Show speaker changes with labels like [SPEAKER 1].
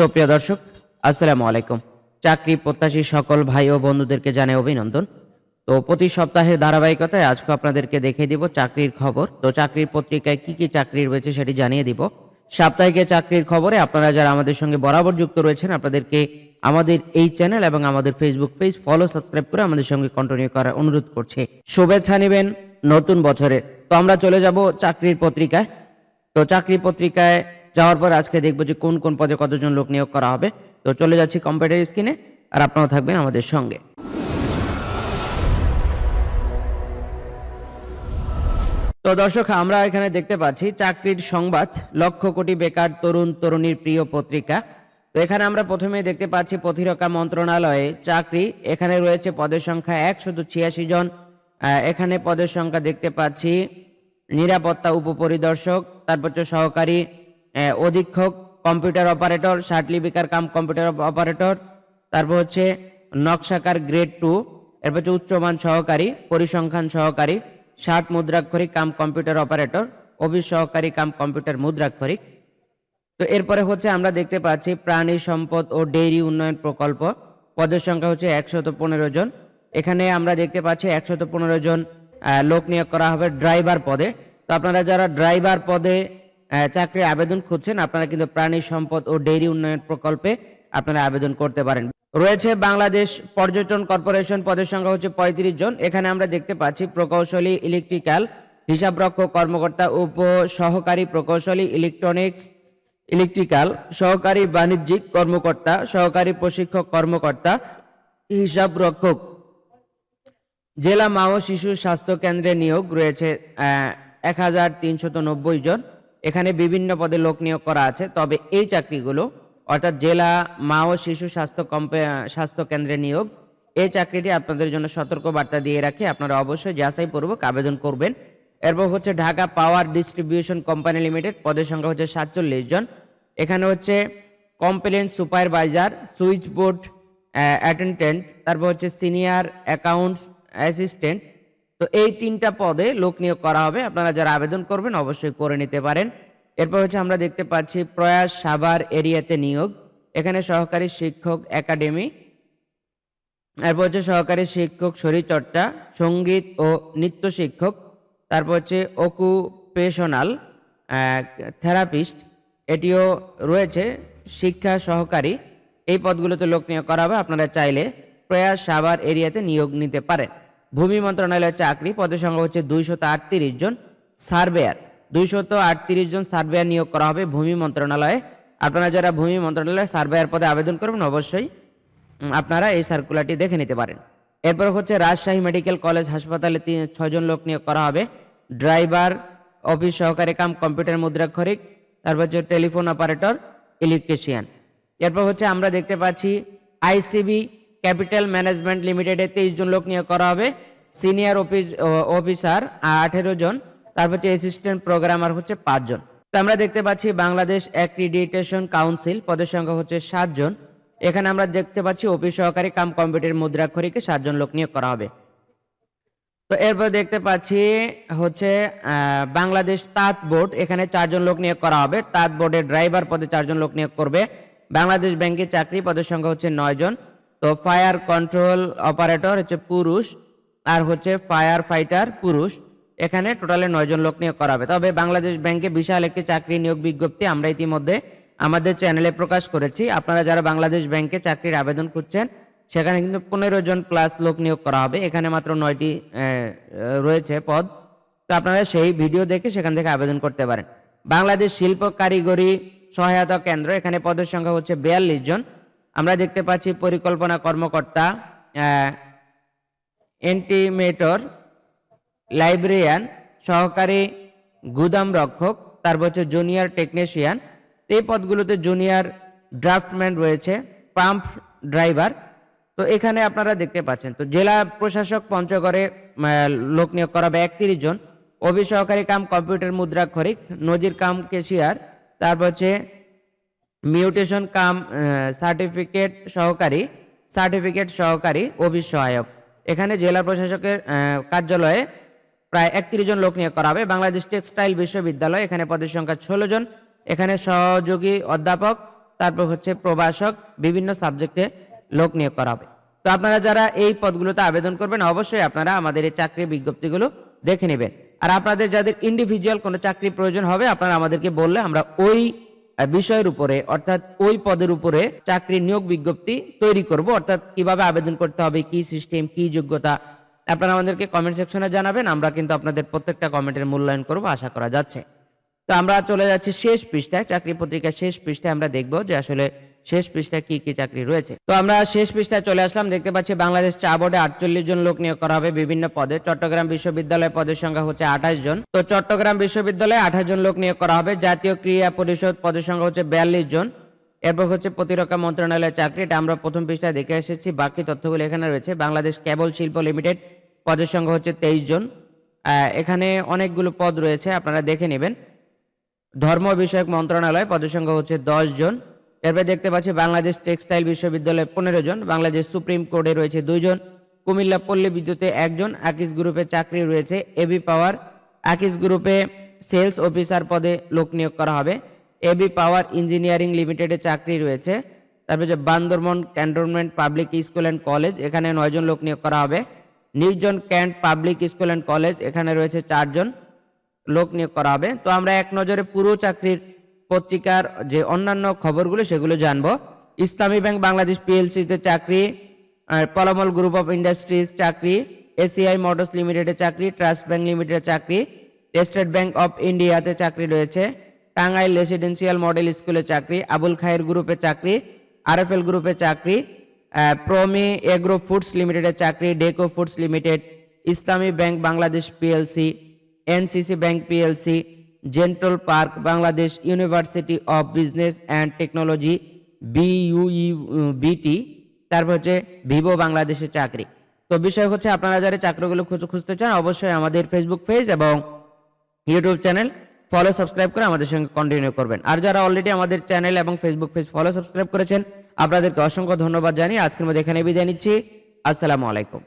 [SPEAKER 1] সুপ্রিয় দর্শক, আসসালামু আলাইকুম। চাকরি প্রত্যাশী সকল ভাই ও বন্ধুদেরকে জানাই অভিনন্দন। তো প্রতি সপ্তাহের ধারাবাহিকতায় আজকে আপনাদেরকে দেখিয়ে দিব চাকরির খবর। তো চাকরির পত্রিকায় কি কি চাকরি রয়েছে সেটি জানিয়ে দিব। সাপ্তাহিকে চাকরির খবরে আপনারা যারা আমাদের সঙ্গে বরাবর যুক্ত রয়েছেন, আপনাদেরকে আমাদের এই চ্যানেল এবং আমাদের ফেসবুক পেজ ফলো সাবস্ক্রাইব করে আমাদের সঙ্গে কন্টিনিউ করার অনুরোধ করছে। শুভেচ্ছা নেবেন নতুন বছরে তো আমরা চলে যাব চাকরির পত্রিকায়। তো চাকরি পত্রিকায় যাওয়ার পর আজকে দেখব যে কোন কোন পদে কতজন লোক নিয়োগ করা হবে। তো চলে যাচ্ছি কম্পিউটার স্ক্রিনে আর আপনারাও থাকবেন আমাদের সঙ্গে। তো দর্শক, আমরা এখানে দেখতে পাচ্ছি চাকরির সংবাদ, লক্ষ কোটি বেকার তরুণ, তরুণীর প্রিয় পত্রিকা। তো এখানে আমরা প্রথমে দেখতে পাচ্ছি প্রতিরক্ষা মন্ত্রণালয়ে চাকরি, এখানে রয়েছে পদের সংখ্যা একশত ছিয়াশি জন। এখানে পদের সংখ্যা দেখতে পাচ্ছি নিরাপত্তা উপপরিদর্শক, তারপর সহকারী অধীক্ষক কম্পিউটার অপারেটর সার্টিফিকার কাম কম্পিউটার অপারেটর তারপর হচ্ছে নকশাকার গ্রেড টু এরপর হচ্ছে উচ্চমান সহকারী, পরিসংখ্যান সহকারী ষাট মুদ্রাক্ষরিক কাম কম্পিউটার অপারেটর অফিস সহকারী কাম কম্পিউটার মুদ্রাক্ষরিক। তো এরপরে হচ্ছে আমরা দেখতে পাচ্ছি প্রাণী সম্পদ ও ডেইরি উন্নয়ন প্রকল্প। পদের সংখ্যা হচ্ছে একশত পনেরো জন। এখানে আমরা দেখতে পাচ্ছি একশত পনেরো জন লোক নিয়োগ করা হবে ড্রাইভার পদে। তো আপনারা যারা ড্রাইভার পদে চাকরির আবেদন খুঁজছেন। আপনারা কিন্তু প্রাণী সম্পদ ও ডেইরি উন্নয়ন প্রকল্পে আপনারা আবেদন করতে পারেন। রয়েছে বাংলাদেশ পর্যটন কর্পোরেশন পদের সংখ্যা হচ্ছে পঁয়ত্রিশ জন। এখানে আমরা দেখতে পাচ্ছি প্রকৌশলী, ইলেকট্রিক্যাল, হিসাবরক্ষক, কর্মকর্তা উপ সহকারী প্রকৌশলী, ইলেকট্রনিক্স, ইলেকট্রিক্যাল, সহকারী বাণিজ্যিক কর্মকর্তা, সহকারী প্রশিক্ষক কর্মকর্তা, হিসাবরক্ষক। জেলা মা ও শিশু স্বাস্থ্য কেন্দ্রে নিয়োগ রয়েছে এক হাজার নব্বই জন। এখানে বিভিন্ন পদে লোক নিয়োগ করা আছে। তবে এই চাকরিগুলো, অর্থাৎ জেলা, মা ও শিশু স্বাস্থ্য কম্পে, স্বাস্থ্য কেন্দ্রে নিয়োগ, এই চাকরিটি আপনাদের জন্য সতর্ক বার্তা দিয়ে রাখে। আপনারা অবশ্যই যাচাইপূর্বক আবেদন করবেন। এরপর হচ্ছে Dhaka power distribution company limited, পদের সংখ্যা হচ্ছে সাতচল্লিশ জন। এখানে হচ্ছে complain supervisor, switch board attendant, তারপর হচ্ছে সিনিয়র অ্যাকাউন্টস অ্যাসিস্ট্যান্ট তো এই তিনটা পদে লোক নিয়োগ করা হবে। আপনারা যারা আবেদন করবেন অবশ্যই করে নিতে পারেন। এরপর হচ্ছে আমরা দেখতে পাচ্ছি প্রয়াস সাভার এরিয়াতে নিয়োগ। এখানে সহকারী শিক্ষক একাডেমি, এরপর হচ্ছে সহকারী শিক্ষক শরীরচর্চা, সংগীত ও নৃত্য শিক্ষক, তারপর হচ্ছে অকুপেশনাল থেরাপিস্ট এটিও রয়েছে, শিক্ষা সহকারী। এই পদগুলোতে লোক নিয়োগ করা হবে। আপনারা চাইলে প্রয়াস সাভার এরিয়াতে নিয়োগ নিতে পারেন। ভূমি মন্ত্রণালয়ের চাকরি, পদের সংখ্যা হচ্ছে দুইশত আটত্রিশ জন সার্ভেয়ার। দুইশত আটত্রিশ জন সার্ভেয়ার নিয়োগ করা হবে ভূমি মন্ত্রণালয়ে। আপনারা যারা ভূমি মন্ত্রণালয়ে সার্ভেয়ার পদে আবেদন করবেন, অবশ্যই আপনারা এই সার্কুলারটি দেখে নিতে পারেন। এরপর হচ্ছে রাজশাহী মেডিকেল কলেজ হাসপাতালে তিন, ছয়জন লোক নিয়োগ করা হবে। ড্রাইভার, অফিস সহকারী কাম, কম্পিউটার মুদ্রাক্ষরিক, তারপর হচ্ছে টেলিফোন অপারেটর, ইলেকট্রিশিয়ান। এরপর হচ্ছে আমরা দেখতে পাচ্ছি আইসিবি ক্যাপিটাল ম্যানেজমেন্ট লিমিটেডে তেইশ জন লোক নিয়োগ করা হবে। সিনিয়র অফিস অফিসার আঠেরো জন, তারপর হচ্ছে অ্যাসিস্ট্যান্ট প্রোগ্রামার হচ্ছে পাঁচজন তো আমরা দেখতে পাচ্ছি বাংলাদেশ অ্যাক্রিডিটেশন কাউন্সিল পদের সংখ্যা হচ্ছে সাতজন এখানে আমরা দেখতে পাচ্ছি অফিস সহকারী কাম কম্পিউটার মুদ্রাক্ষরিকে সাতজন লোক নিয়োগ করা হবে। তো এরপর দেখতে পাচ্ছি হচ্ছে বাংলাদেশ তাঁত বোর্ড, এখানে চারজন লোক নিয়োগ করা হবে। তাঁত বোর্ডের ড্রাইভার পদে চারজন লোক নিয়োগ করবে। বাংলাদেশ ব্যাংকের চাকরি পদের সংখ্যা হচ্ছে নয় জন। তো ফায়ার কন্ট্রোল অপারেটর হচ্ছে পুরুষ, আর হচ্ছে ফায়ার ফাইটার পুরুষ। এখানে টোটালে নয় জন লোক নিয়োগ করা হবে। তবে বাংলাদেশ ব্যাংকে বিশাল একটি চাকরি নিয়োগ বিজ্ঞপ্তি আমরা ইতিমধ্যে আমাদের চ্যানেলে প্রকাশ করেছি। আপনারা যারা বাংলাদেশ ব্যাংকে চাকরির আবেদন করছেন সেখানে কিন্তু পনেরো জন প্লাস লোক নিয়োগ করা হবে। এখানে মাত্র নয়টি রয়েছে পদ। তো আপনারা সেই ভিডিও দেখে সেখান থেকে আবেদন করতে পারেন। বাংলাদেশ শিল্প কারিগরি সহায়তা কেন্দ্র, এখানে পদের সংখ্যা হচ্ছে বিয়াল্লিশ জন। আমরা দেখতে পাচ্ছি পরিকল্পনা কর্মকর্তা এন্টিমেটর লাইব্রেরিয়ান সহকারী গুদাম রক্ষক তারপর হচ্ছে জুনিয়র টেকনিশিয়ান এই পদগুলোতে জুনিয়র ড্রাফটম্যান রয়েছে পাম্প ড্রাইভার তো এখানে আপনারা দেখতে পাচ্ছেন, তো জেলা প্রশাসক পঞ্চগড়ে লোক নিয়োগ করা হবে একত্রিশ জন। অফিস সহকারী কাম কম্পিউটার মুদ্রাক্ষরিক, নজির কাম কেশিয়ার তারপর হচ্ছে মিউটেশন কাম সার্টিফিকেট সহকারী সার্টিফিকেট সহকারী অফিস সহায়ক এখানে জেলা প্রশাসকের কার্যালয়ে প্রায় একত্রিশ জন লোক নিয়োগ করা হবে। বাংলাদেশ টেক্সটাইল বিশ্ববিদ্যালয়, এখানে পদের সংখ্যা ষোলো জন। এখানে সহযোগী অধ্যাপক, তারপর হচ্ছে প্রভাষক, বিভিন্ন সাবজেক্টে লোক নিয়োগ করা হবে। তো আপনারা যারা এই পদগুলোতে আবেদন করবেন, অবশ্যই আপনারা আমাদের এই চাকরির বিজ্ঞপ্তিগুলো দেখে নেবেন। আর আপনাদের যাদের ইন্ডিভিজুয়াল কোনো চাকরি প্রয়োজন হবে, আপনারা আমাদেরকে বললে আমরা ওই বিষয়ের উপরে, অর্থাৎ ওই পদের উপরে চাকরি নিয়োগ বিজ্ঞপ্তি তৈরি করব। অর্থাৎ কীভাবে আবেদন করতে হবে, কি সিস্টেম কি যোগ্যতা, আপনারা আমাদেরকে কমেন্ট সেকশনে জানাবেন। আমরা কিন্তু আপনাদের প্রত্যেকটা কমেন্টের মূল্যায়ন করব, আশা করা যাচ্ছে। তো আমরা চলে যাচ্ছি শেষ পৃষ্ঠায়, চাকরি পত্রিকার শেষ পৃষ্ঠায় আমরা দেখব যে আসলে শেষ পৃষ্ঠায় কি কি চাকরি রয়েছে? তো আমরা শেষ পৃষ্ঠায় চলে আসলাম। দেখতে পাচ্ছি বাংলাদেশ চা বোর্ডে আটচল্লিশ জন লোক নিয়োগ করা হবে বিভিন্ন পদে। চট্টগ্রাম বিশ্ববিদ্যালয় পদের সংখ্যা হচ্ছে আঠাশ জন। তো চট্টগ্রাম বিশ্ববিদ্যালয়ে আঠাশ জন লোক নিয়োগ করা হবে। জাতীয় ক্রীড়া পরিষদ পদের সংখ্যা হচ্ছে বিয়াল্লিশ জন। এরপর হচ্ছে প্রতিরক্ষা মন্ত্রণালয়ের চাকরি। এটা আমরা প্রথম পৃষ্ঠায় দেখে এসেছি। বাকি তথ্যগুলো এখানে রয়েছে। বাংলাদেশ কেবল শিল্প লিমিটেড পদের সংখ্যা হচ্ছে তেইশ জন। এখানে অনেকগুলো পদ রয়েছে। আপনারা দেখে নেবেন। ধর্ম বিষয়ক মন্ত্রণালয় পদের সংখ্যা হচ্ছে দশ জন। এরপরে দেখতে পাচ্ছি বাংলাদেশ টেক্সটাইল বিশ্ববিদ্যালয়ে পনেরো জন, বাংলাদেশ সুপ্রিম কোর্টে রয়েছে দুইজন, কুমিল্লা পল্লী বিদ্যুতে একজন, আকিস গ্রুপে চাকরি রয়েছে, এবি পাওয়ার, আকিস গ্রুপে সেলস অফিসার পদে লোক নিয়োগ করা হবে, এবি পাওয়ার ইঞ্জিনিয়ারিং লিমিটেডে চাকরি রয়েছে, তারপরে যে Bandarban cantonment public school and college, এখানে নয়জন লোক নিয়োগ করা হবে, নির্জন cant public school and college, এখানে রয়েছে চারজন লোক নিয়োগ করা হবে, তো আমরা এক নজরে পুরো চাকরির পত্রিকার যে অন্যান্য খবরগুলো, সেগুলো জানব। ইসলামী ব্যাংক, বাংলাদেশ পিএলসিতে চাকরি, আর পলামল গ্রুপ অফ ইন্ডাস্ট্রিজ চাকরি এসিআই মোটরস লিমিটেডে চাকরি ট্রাস্ট ব্যাংক লিমিটেডে চাকরি স্টেট ব্যাংক অফ ইন্ডিয়াতে চাকরি রয়েছে, টাঙ্গাইল রেসিডেন্সিয়াল মডেল স্কুলে চাকরি, আবুল খায়ের গ্রুপে চাকরি আরএফএল গ্রুপে চাকরি প্রমি এগ্রো ফুডস লিমিটেডের চাকরি Deco foods limited Islami bank, Bangladesh PLC NCC bank PLC gentle park Bangladesh university of business and technology BUE BT তারপর হচ্ছে ভিভো বাংলাদেশের চাকরি। তো বিষয় হচ্ছে আপনারা যারা চাকরিগুলো খুঁজে খুঁজতে চান, অবশ্যই আমাদের ফেসবুক পেজ এবং ইউটিউব চ্যানেল ফলো সাবস্ক্রাইব করে আমাদের সঙ্গে কন্টিনিউ করবেন। আর যারা অলরেডি আমাদের চ্যানেল এবং ফেসবুক পেজ ফলো সাবস্ক্রাইব করেছেন, আপনাদেরকে অসংখ্য ধন্যবাদ জানিয়ে আজকের মধ্যে এখানে বিদায় নিচ্ছি। আসসালামু আলাইকুম।